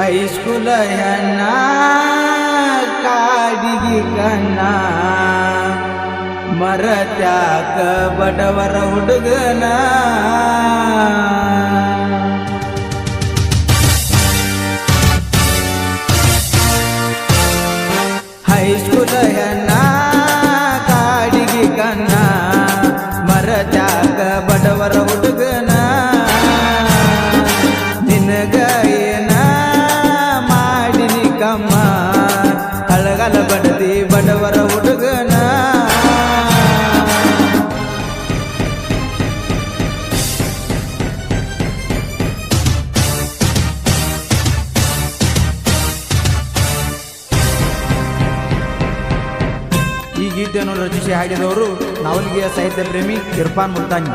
ಹೈಸ್ಕೂಲ ಎನ್ನ ಕಾಡಿಗೆ ಕನ್ನ ಮರತ್ಯಾಕ ಬಡವರ ಹುಡುಗನ. ಹೈಸ್ಕೂಲ ಎನ್ನ ಗೀತೆಯನ್ನು ರಚಿಸಿ ಹಾಡಿದವರು ನವಲಿಗೆಯ ಸಾಹಿತ್ಯ ಪ್ರೇಮಿ ಇರ್ಫಾನ್ ಮುಲ್ತಾನಿ.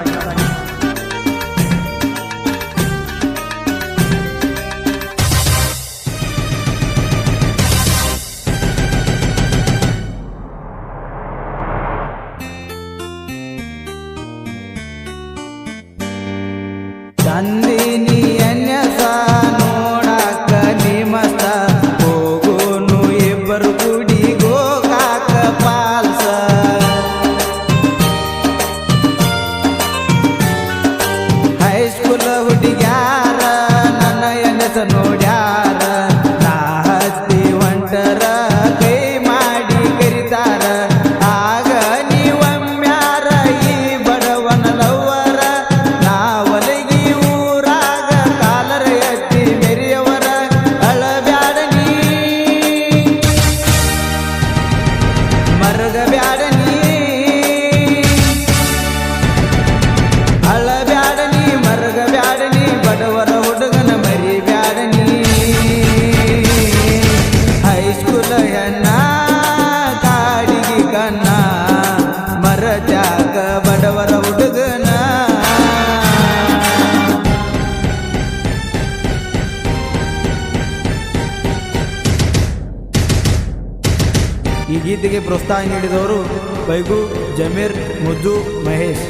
ಚಂದಿನಿಯನ್ಯ ಈ ಗೀತೆಗೆ ಪ್ರೋತ್ಸಾಹ ನೀಡಿದವರು ಬೈಗು ಜಮೀರ್ ಮುದ್ದು ಮಹೇಶ್.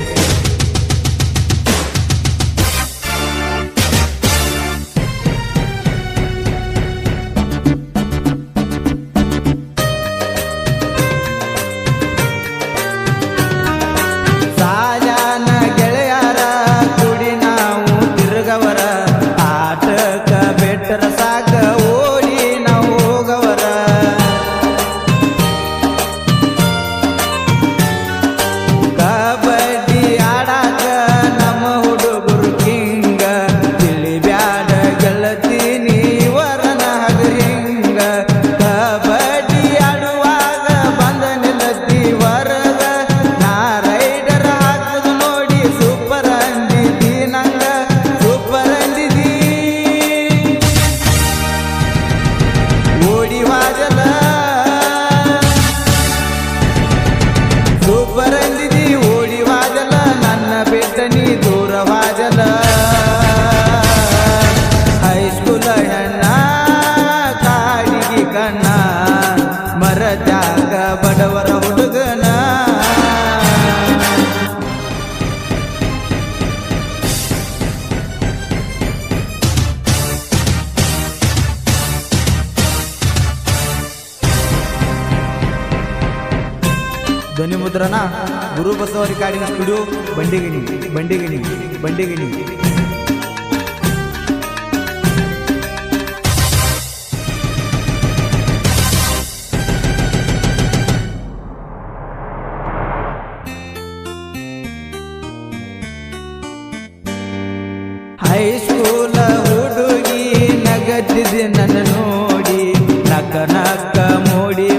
ಧ್ವನಿಮುದ್ರನ ಗುರು ಬಸವರಿ ಕಾಡಿನ ಸ್ಟುಡಿಯೋ ಬಂಡಿಗಿಣಿ ಬಂಡಿಗಿಣಿ ಬಂಡಿಗಿಣಿ ಹೈಸ್ಕೂಲ ಹುಡುಗಿ ನಗದಿದೆ ನನ್ನ ನೋಡಿ ನಕ ನಕ್ಕ ಮೂಡಿ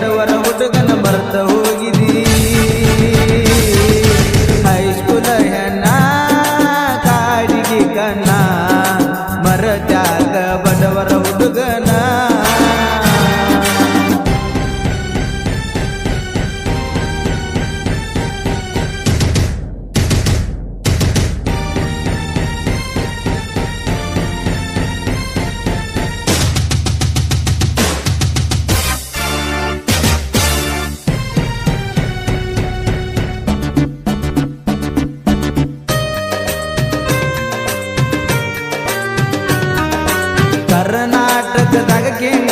ಬಡವರ ಹುಡುಗನ ಬರ್ತ ಹೋಗಿದಿ. ಹೈಸ್ಕೂಲ ಹೆಣ್ಣ ಕಾಡಿಗೆ ಕಣ್ಣ ಮರತ್ಯಾಗ ಬಡವರ ಹುಡುಗನ ಕರ್ನಾಟಕದಾಗ ಕಿಂಗ